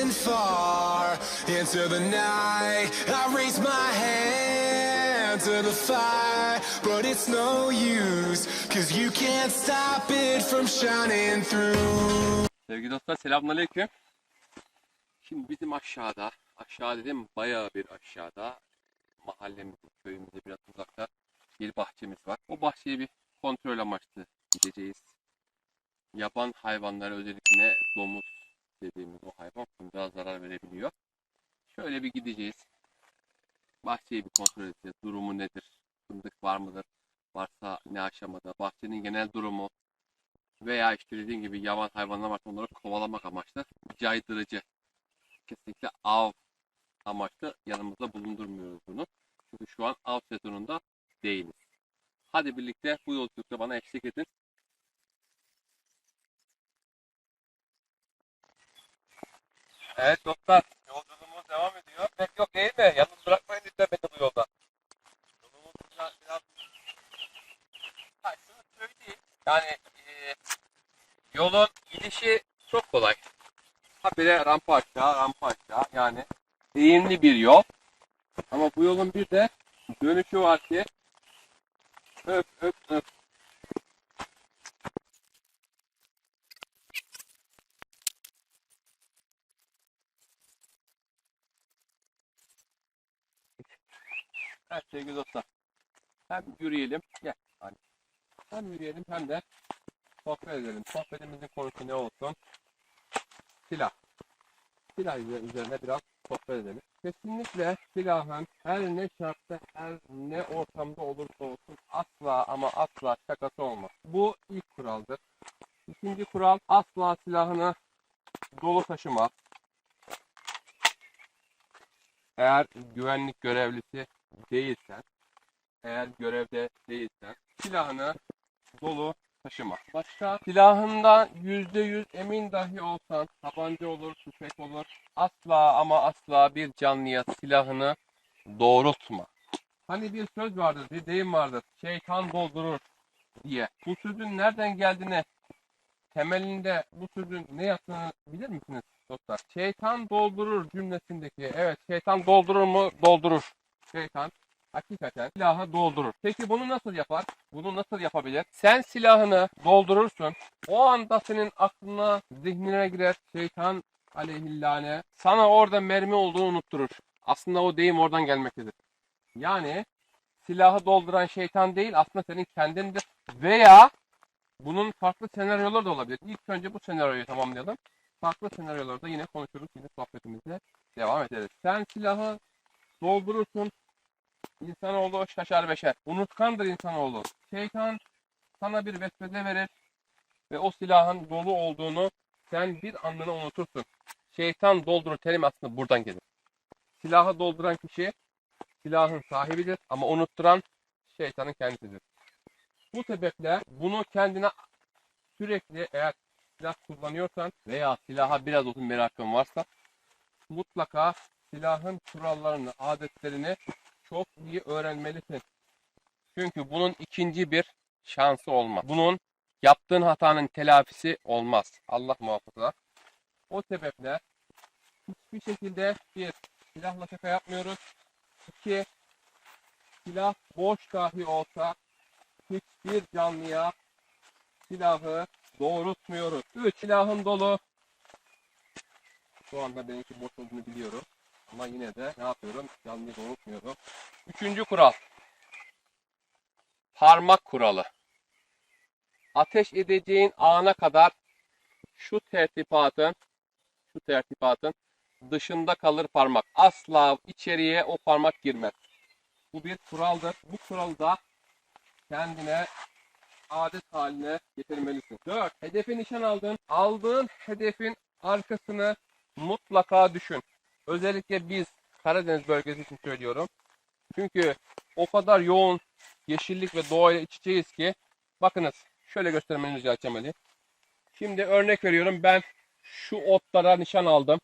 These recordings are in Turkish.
and far into the night. I raise my hand to the fire, but it's no use, cause you can't stop it from shining through. Sevgili dostlar selamünaleyküm. Şimdi bizim aşağıda, aşağı dedim bayağı bir aşağıda, mahallemizin, köyümüze biraz uzakta bir bahçemiz var. O bahçeye bir kontrol amaçlı gideceğiz. Yaban hayvanları özellikle domuz verebiliyor. Şöyle bir gideceğiz. Bahçeyi bir kontrol edeceğiz. Durumu nedir? Fındık var mıdır? Varsa ne aşamada? Bahçenin genel durumu, veya işte dediğim gibi yaban hayvanlar varsa onları kovalamak amaçlı caydırıcı. Kesinlikle av amaçlı yanımızda bulundurmuyoruz bunu. Çünkü şu an av sezonunda değiliz. Hadi birlikte bu yolculukta bana eşlik edin. Evet dostlar yolculuğumuz devam ediyor. Pek yok değil mi? Yalnız bırakmayın lütfen beni bu yolda. Yolumuz biraz, biraz... Ha, şunu söyleyeyim. Yani e, Yolun gidişi çok kolay. Habire rampa aşağı, rampa aşağı. Yani eğimli bir yol. Ama bu yolun bir de dönüşü var ki öp öp öp. Evet sevgili dostlar. Hem yürüyelim. Gel. Hadi. Hem yürüyelim hem de sohbet edelim. Sohbetimizin konusu ne olsun? Silah. Silah üze- üzerine biraz sohbet edelim. Kesinlikle silahın her ne şartta, her ne ortamda olursa olsun asla ama asla şakası olmaz. Bu ilk kuraldır. İkinci kural asla silahını dolu taşıma. Eğer güvenlik görevlisi değilsen, eğer görevde değilsen silahını dolu taşıma. Başka silahından yüzde yüz emin dahi olsan tabanca olur, tüfek olur. Asla ama asla bir canlıya silahını doğrultma. Hani bir söz vardır, bir deyim vardır. Şeytan doldurur diye. Bu sözün nereden geldiğini temelinde bu sözün ne yattığını bilir misiniz dostlar? Şeytan doldurur cümlesindeki. Evet şeytan doldurur mu? Doldurur. Şeytan hakikaten silahı doldurur. Peki bunu nasıl yapar? Bunu nasıl yapabilir? Sen silahını doldurursun. O anda senin aklına, zihnine girer şeytan aleyhillâne. Sana orada mermi olduğunu unutturur. Aslında o deyim oradan gelmektedir. Yani silahı dolduran şeytan değil aslında senin kendindir. Veya bunun farklı senaryoları da olabilir. İlk önce bu senaryoyu tamamlayalım. Farklı senaryolarda yine konuşuruz. Yine sohbetimize devam ederiz. Sen silahı doldurursun. İnsanoğlu şaşar beşer. Unutkandır insanoğlu. Şeytan sana bir vesvese verir ve o silahın dolu olduğunu sen bir anlığına unutursun. Şeytan doldurur terim aslında buradan gelir. Silahı dolduran kişi silahın sahibidir ama unutturan şeytanın kendisidir. Bu sebeple bunu kendine sürekli eğer silah kullanıyorsan veya silaha biraz olsun merakın varsa mutlaka silahın kurallarını, adetlerini çok iyi öğrenmelisin. Çünkü bunun ikinci bir şansı olmaz. Bunun yaptığın hatanın telafisi olmaz. Allah muhafaza. O sebeple hiçbir şekilde bir silahla şaka yapmıyoruz. İki silah boş dahi olsa hiçbir canlıya silahı doğrultmuyoruz. Üç silahın dolu. Şu anda benimki boş olduğunu biliyorum. Ama yine de ne yapıyorum? Canlıyı doğrultmuyorum. Üçüncü kural. Parmak kuralı. Ateş edeceğin ana kadar şu tertibatın şu tertibatın dışında kalır parmak. Asla içeriye o parmak girmez. Bu bir kuraldır. Bu kuralı da kendine adet haline getirmelisin. 4. Hedefi nişan aldın. Aldığın hedefin arkasını mutlaka düşün. Özellikle biz Karadeniz bölgesi için söylüyorum. Çünkü o kadar yoğun yeşillik ve doğayla iç içeyiz ki bakınız şöyle göstermeni rica edeceğim Ali. Şimdi örnek veriyorum ben şu otlara nişan aldım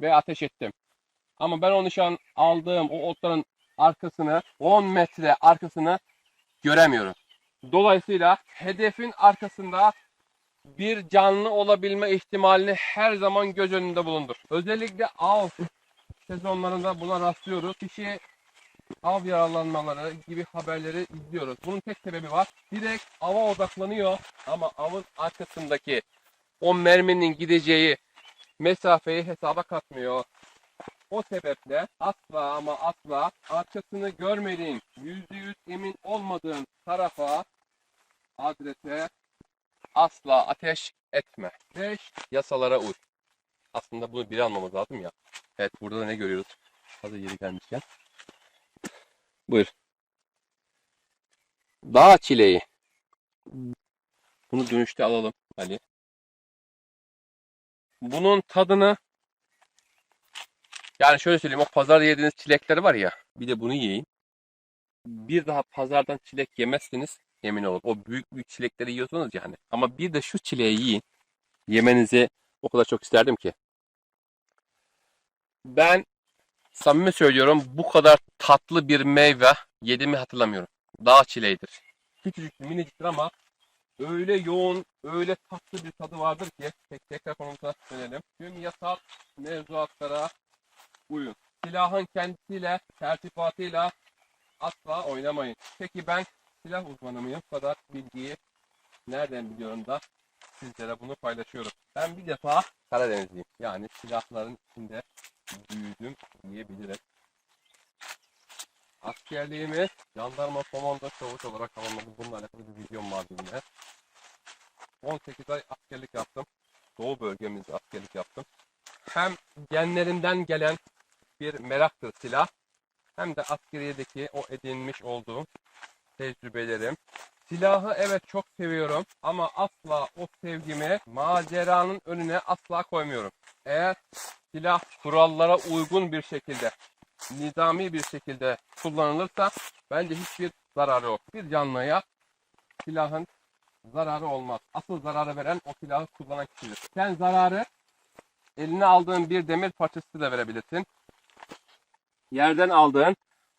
ve ateş ettim. Ama ben o nişan aldığım o otların arkasını 10 metre arkasını göremiyorum. Dolayısıyla hedefin arkasında bir canlı olabilme ihtimalini her zaman göz önünde bulundur. Özellikle av sezonlarında buna rastlıyoruz. Kişi av yaralanmaları gibi haberleri izliyoruz. Bunun tek sebebi var. Direkt ava odaklanıyor ama avın arkasındaki o merminin gideceği mesafeyi hesaba katmıyor. O sebeple asla ama asla arkasını görmediğin, yüzde yüz emin olmadığın tarafa, adrese asla ateş etme. Beş, yasalara uy. Aslında bunu biri almamız lazım ya. Evet burada da ne görüyoruz? Hazır yeri gelmişken. Buyur. Dağ çileği. Bunu dönüşte alalım Ali. Bunun tadını yani şöyle söyleyeyim o pazarda yediğiniz çilekler var ya bir de bunu yiyin. Bir daha pazardan çilek yemezsiniz emin olun. O büyük büyük çilekleri yiyorsunuz yani. Ama bir de şu çileği yiyin. Yemenizi o kadar çok isterdim ki. Ben samimi söylüyorum bu kadar tatlı bir meyve yediğimi hatırlamıyorum. Dağ çileğidir. Küçücük miniciktir ama öyle yoğun, öyle tatlı bir tadı vardır ki tek tekrar konumuza dönelim. Tüm yasal mevzuatlara uyun. Silahın kendisiyle, tertibatıyla asla oynamayın. Peki ben silah uzmanı mıyım? Bu kadar bilgiyi nereden biliyorum da sizlere bunu paylaşıyorum. Ben bir defa Karadenizliyim. Yani silahların içinde büyüdüm diyebilirim. Askerliğimi jandarma komando çavuş olarak tamamladım. Bununla alakalı bir videom vardı yine. 18 ay askerlik yaptım. Doğu bölgemizde askerlik yaptım. Hem genlerimden gelen bir meraktır silah. Hem de askeriyedeki o edinmiş olduğum tecrübelerim. Silahı evet çok seviyorum ama asla o sevgimi maceranın önüne asla koymuyorum. Eğer silah kurallara uygun bir şekilde, nizami bir şekilde kullanılırsa bence hiçbir zararı yok. Bir canlıya silahın zararı olmaz. Asıl zararı veren o silahı kullanan kişidir. Sen zararı eline aldığın bir demir parçası da verebilirsin. Yerden aldığın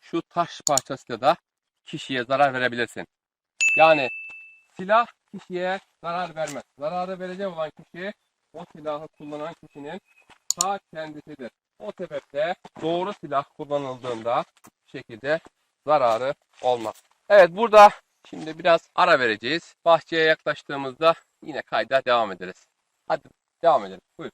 şu taş parçası da kişiye zarar verebilirsin. Yani silah kişiye zarar vermez. Zararı verecek olan kişi o silahı kullanan kişinin ta kendisidir. O sebeple doğru silah kullanıldığında bir şekilde zararı olmaz. Evet burada şimdi biraz ara vereceğiz. Bahçeye yaklaştığımızda yine kayda devam ederiz. Hadi devam edelim. Buyur.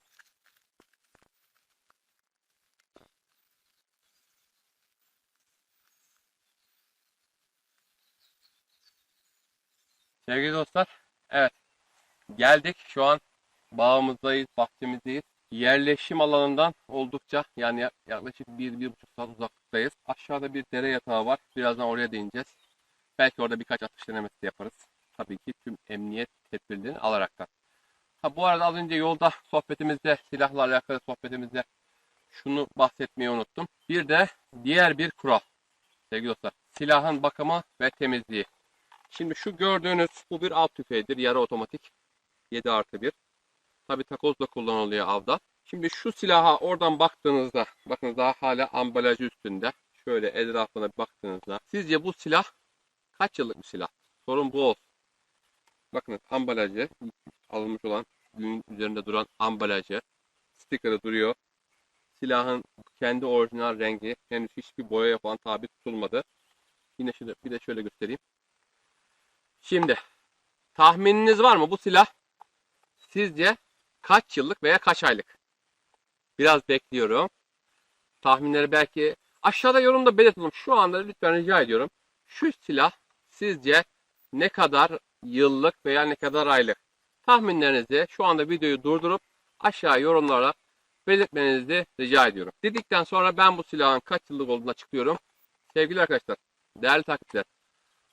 Sevgili dostlar, evet geldik. Şu an bağımızdayız, bahçemizdeyiz. Yerleşim alanından oldukça yani ya- yaklaşık 1-1,5 saat uzaklıktayız. Aşağıda bir dere yatağı var. Birazdan oraya değineceğiz. Belki orada birkaç atış denemesi de yaparız. Tabii ki tüm emniyet tedbirlerini alaraktan. Ha, bu arada az önce yolda sohbetimizde, silahla alakalı sohbetimizde şunu bahsetmeyi unuttum. Bir de diğer bir kural. Sevgili dostlar, silahın bakımı ve temizliği. Şimdi şu gördüğünüz bu bir av tüfeğidir. Yarı otomatik. 7 artı 1. Tabi takozla kullanılıyor avda. Şimdi şu silaha oradan baktığınızda bakın daha hala ambalajı üstünde. Şöyle etrafına baktığınızda sizce bu silah kaç yıllık bir silah? Sorun bu olsun. Bakın ambalajı alınmış olan günün üzerinde duran ambalajı sticker'ı duruyor. Silahın kendi orijinal rengi henüz hiçbir boya falan tabi tutulmadı. Yine şöyle, bir de şöyle göstereyim. Şimdi tahmininiz var mı bu silah sizce kaç yıllık veya kaç aylık? Biraz bekliyorum. Tahminleri belki aşağıda yorumda belirtin. Şu anda lütfen rica ediyorum. Şu silah sizce ne kadar yıllık veya ne kadar aylık? Tahminlerinizi şu anda videoyu durdurup aşağı yorumlara belirtmenizi rica ediyorum. Dedikten sonra ben bu silahın kaç yıllık olduğunu açıklıyorum. Sevgili arkadaşlar, değerli takipçiler.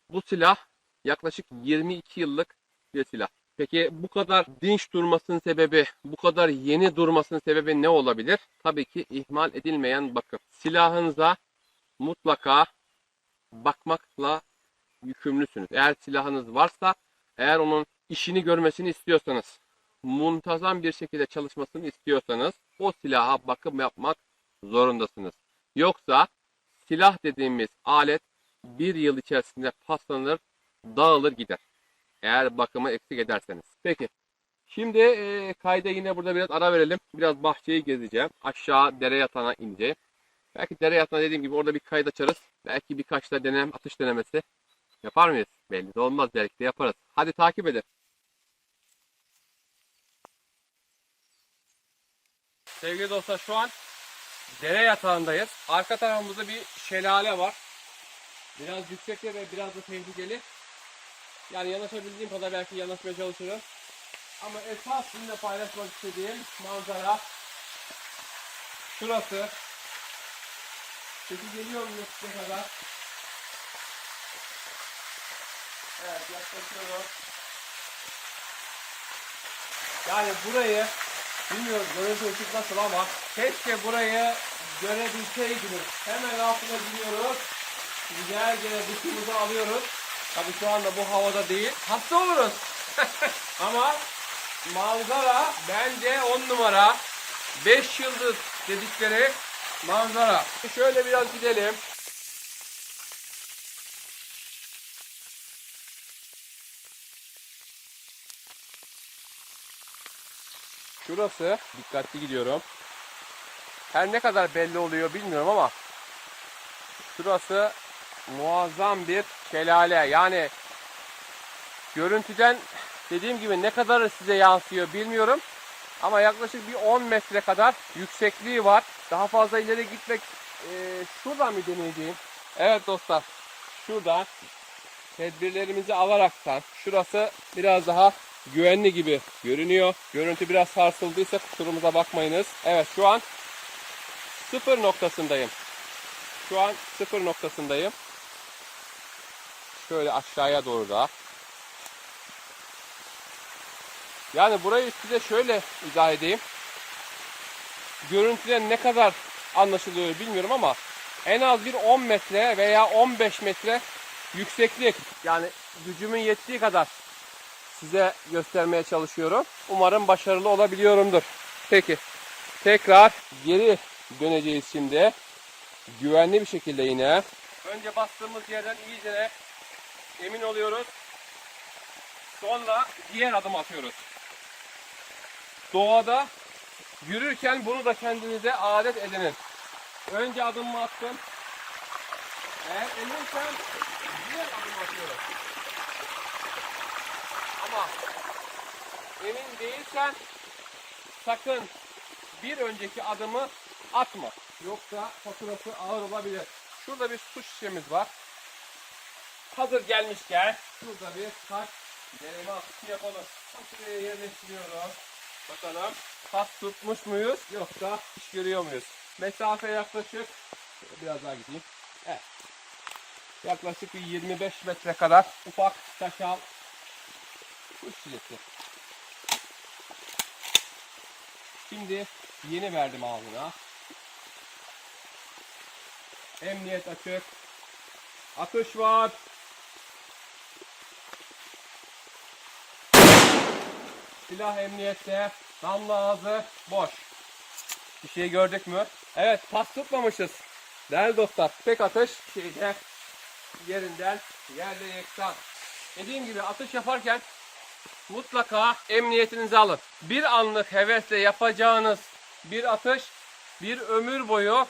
Bu silah yaklaşık 22 yıllık bir silah. Peki bu kadar dinç durmasının sebebi, bu kadar yeni durmasının sebebi ne olabilir? Tabii ki ihmal edilmeyen bakım. Silahınıza mutlaka bakmakla yükümlüsünüz. Eğer silahınız varsa, eğer onun işini görmesini istiyorsanız, muntazam bir şekilde çalışmasını istiyorsanız o silaha bakım yapmak zorundasınız. Yoksa silah dediğimiz alet bir yıl içerisinde paslanır, dağılır gider. Eğer bakımı eksik ederseniz. Peki Şimdi e, kayda yine burada biraz ara verelim. Biraz bahçeyi gezeceğim. Aşağı dere yatağına ineceğim. Belki dere yatağına dediğim gibi orada bir kayıt açarız. Belki birkaç da denem, atış denemesi yapar mıyız? Belli de olmaz. Belki de yaparız. Hadi takip edin. Sevgili dostlar şu an dere yatağındayız. Arka tarafımızda bir şelale var. Biraz yüksekte ve biraz da tehlikeli. Yani yanaşabildiğim kadar belki yanaşmaya çalışırım. Ama esas sizinle paylaşmak istediğim manzara şurası. Peki geliyor mu ne kadar? Evet yaklaşıyorum. Yani burayı bilmiyorum görüntü ışık nasıl ama keşke burayı görebilseydiniz. Hemen altına gidiyoruz. Güzel gene duşumuzu alıyoruz. Tabii şu anda bu havada değil. Hasta oluruz. ama manzara bence 10 numara. 5 yıldız dedikleri manzara. Şöyle biraz gidelim. Şurası dikkatli gidiyorum. Her ne kadar belli oluyor bilmiyorum ama şurası muazzam bir şelale. Yani görüntüden dediğim gibi ne kadar size yansıyor bilmiyorum. Ama yaklaşık bir 10 metre kadar yüksekliği var. Daha fazla ileri gitmek e, şuradan mı deneyeceğim? Evet dostlar. Şuradan tedbirlerimizi alaraktan şurası biraz daha güvenli gibi görünüyor. Görüntü biraz sarsıldıysa kusurumuza bakmayınız. Evet şu an sıfır noktasındayım. Şu an sıfır noktasındayım. Şöyle aşağıya doğru da. Yani burayı size şöyle izah edeyim. Görüntüden ne kadar anlaşılıyor bilmiyorum ama en az bir 10 metre veya 15 metre yükseklik. Yani gücümün yettiği kadar size göstermeye çalışıyorum. Umarım başarılı olabiliyorumdur. Peki. Tekrar geri döneceğiz şimdi. Güvenli bir şekilde yine. Önce bastığımız yerden iyice emin oluyoruz. Sonra diğer adım atıyoruz. Doğada yürürken bunu da kendinize adet edinin. Önce adımımı attım. Eğer eminsem diğer adım atıyorum. Ama emin değilsen sakın bir önceki adımı atma. Yoksa faturası ağır olabilir. Şurada bir su şişemiz var. Hazır gelmişken şurada bir taş deneme atışı yapalım. Şuraya yerleştiriyorum. Bakalım pas tutmuş muyuz yoksa iş görüyor muyuz? Mesafe yaklaşık biraz daha gideyim. Evet. Yaklaşık bir 25 metre kadar ufak taşal kuş şilesi. Şimdi yeni verdim ağzına. Emniyet açık. Atış var. Silah emniyette. Damla ağzı boş. Bir şey gördük mü? Evet pas tutmamışız. Değerli dostlar tek atış şeyde yerinden yerde yeksan. Dediğim gibi atış yaparken mutlaka emniyetinizi alın. Bir anlık hevesle yapacağınız bir atış bir ömür boyu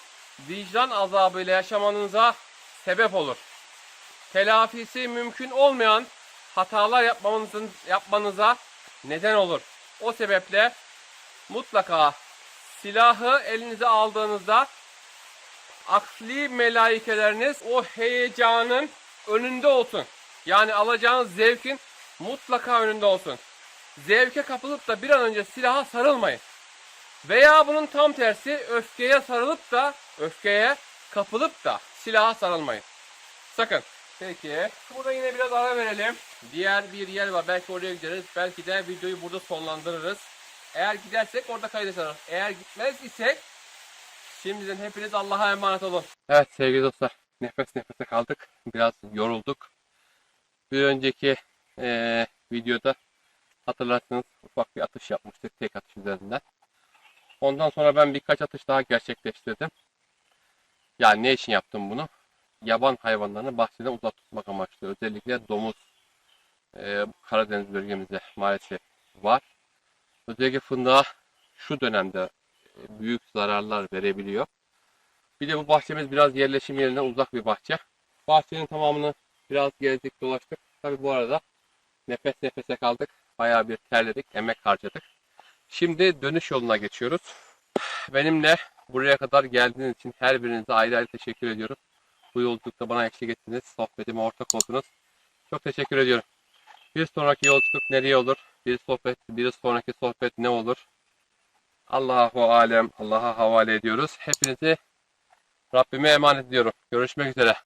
vicdan azabıyla yaşamanıza sebep olur. Telafisi mümkün olmayan hatalar yapmanızın, yapmanıza neden olur. O sebeple mutlaka silahı elinize aldığınızda akli melaikeleriniz o heyecanın önünde olsun. Yani alacağınız zevkin mutlaka önünde olsun. Zevke kapılıp da bir an önce silaha sarılmayın. Veya bunun tam tersi öfkeye sarılıp da öfkeye kapılıp da silaha sarılmayın. Sakın. Peki. Burada yine biraz ara verelim. Diğer bir yer var. Belki oraya gideriz. Belki de videoyu burada sonlandırırız. Eğer gidersek orada kaydederız. Eğer gitmez isek şimdiden hepiniz Allah'a emanet olun. Evet sevgili dostlar. Nefes nefese kaldık. Biraz yorulduk. Bir önceki eee, videoda hatırlarsınız ufak bir atış yapmıştık tek atış üzerinden. Ondan sonra ben birkaç atış daha gerçekleştirdim. Yani ne için yaptım bunu? Yaban hayvanlarını bahçeden uzak tutmak amaçlı. Özellikle domuz e, Karadeniz bölgemizde maalesef var. Özellikle fındığa şu dönemde e, büyük zararlar verebiliyor. Bir de bu bahçemiz biraz yerleşim yerine uzak bir bahçe. Bahçenin tamamını biraz gezdik dolaştık. Tabi bu arada nefes nefese kaldık. Bayağı bir terledik, emek harcadık. Şimdi dönüş yoluna geçiyoruz. Benimle buraya kadar geldiğiniz için her birinize ayrı ayrı teşekkür ediyorum. Bu yolculukta bana eşlik ettiniz, sohbetime ortak oldunuz. Çok teşekkür ediyorum. Bir sonraki yolculuk nereye olur? Bir sohbet, bir sonraki sohbet ne olur? Allahu alem, Allah'a havale ediyoruz. Hepinizi Rabbime emanet ediyorum. Görüşmek üzere.